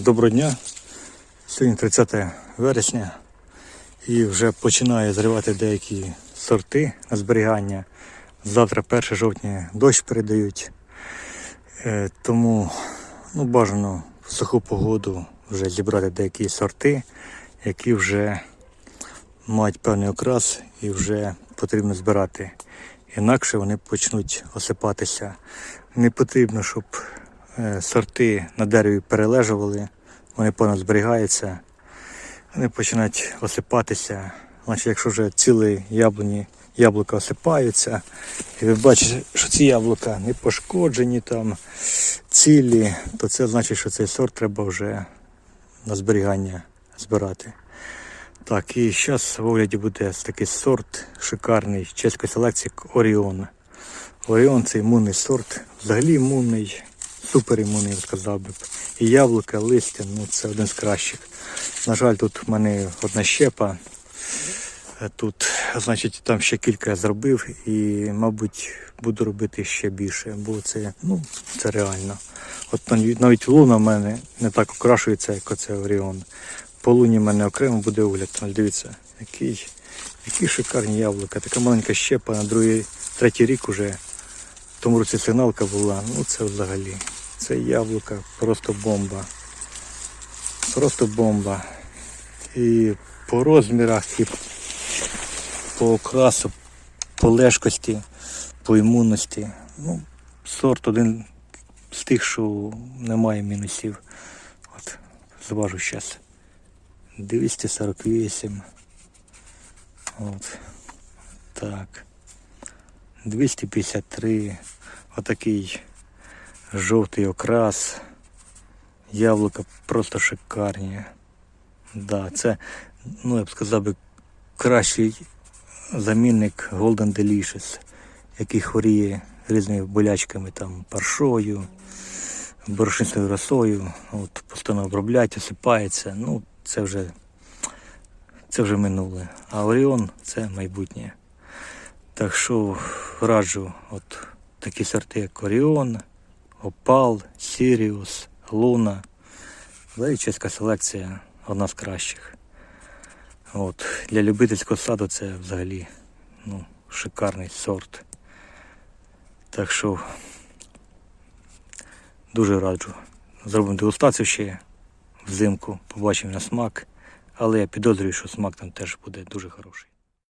Доброго дня. Сьогодні 30 вересня і вже починає зривати деякі сорти на зберігання. Завтра 1 жовтня дощ передають. Е, Тому ну, бажано в суху погоду вже зібрати деякі сорти, які вже мають певний окрас і вже потрібно збирати. Інакше вони почнуть осипатися. Не потрібно, щоб сорти на дереві перележували, вони певно зберігаються, вони починають осипатися. Значить, якщо вже цілі яблуні, яблука осипаються, і ви бачите, що ці яблука не пошкоджені, там, цілі, то це значить, що цей сорт треба вже на зберігання збирати. Так, і зараз в огляді буде такий сорт шикарний чеської селекції Оріон. Оріон це імунний сорт, взагалі імунний, супер імунний, сказав би. І яблука, листя, ну це один з кращих. На жаль, тут в мене одна щепа. Тут, значить, там ще кілька я зробив і, мабуть, буду робити ще більше, бо це, ну, це реально. От навіть- луна в мене не так окрашується, як оце Оріон. По луні в мене окремо буде огляд. Дивіться, який, які шикарні яблука. Така маленька щепа на другий, третій рік уже. Тому році сигналка була. Ну це взагалі. Це яблука, просто бомба. Просто бомба. І по розмірах, і по окрасу, по лежкості, по імунності. Ну, сорт один з тих, що немає мінусів. От, зважу зараз. 248. От. Так. 253. Отакий жовтий окрас. Яблука просто шикарні. Да, це, ну я б сказав би, кращий замінник Golden Delicious, який хворіє різними болячками, там, паршою, борошнистою росою, от, постійно обробляють, осипається. Ну, це вже, це вже минуле. А Оріон це майбутнє. Так що раджу от такі сорти, як Оріон, Опал, Сіріус, Луна. Да, селекція одна з кращих. От, для любительського саду це взагалі ну, шикарний сорт. Так що дуже раджу. Зробимо дегустацію ще взимку, побачимо на смак. Але я підозрюю, що смак там теж буде дуже хороший.